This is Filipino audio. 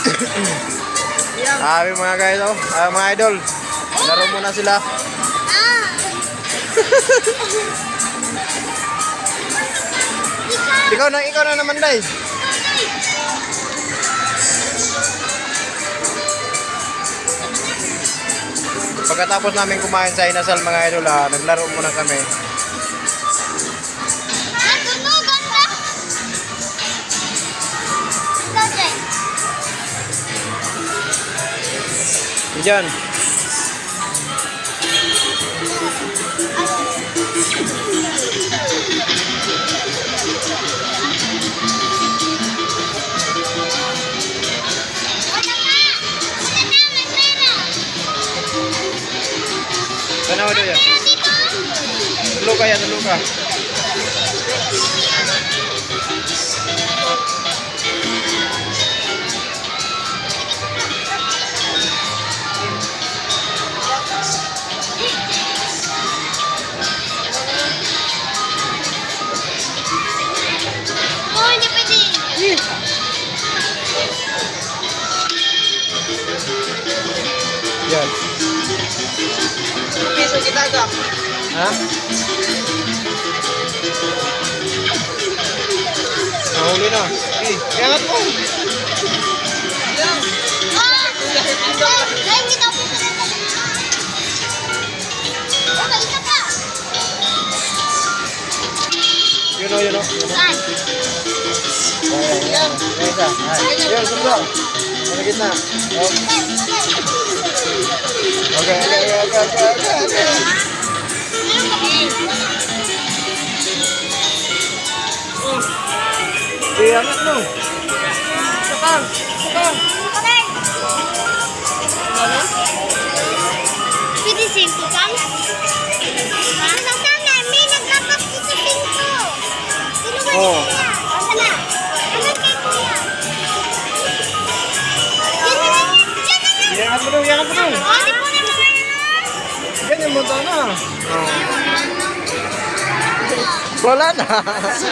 Sabi mga guys, oh, ah, mga idol. Laro muna sila. Ah! Ikaw na, ikaw na naman, Day. Pagkatapos namin kumain sa inasal mga idol, ah, naglaro muna kami. Diyan. Tanaw doon yan. Pera dito! Tulo ka yan, tulo Yan. Piso kita ka. Ha? Nahuli na. Eh, iangat mo. Ah! Dahil kita po sa Okay, isa pa. Yun o, yun o. Saan? Ayan, ayan. Ayan, isa. Ayan, sundo. Sa gitna. Oh. Okay, okay, okay, okay, okay, okay. Eh, angat mo. Sakang. Sakang. Pwede simple kan? Ha? Sana, may nagkapat dito pinto. Sino ba Oo. Mo po na mga Ganyan mo na. Oh. Wala na. Wala.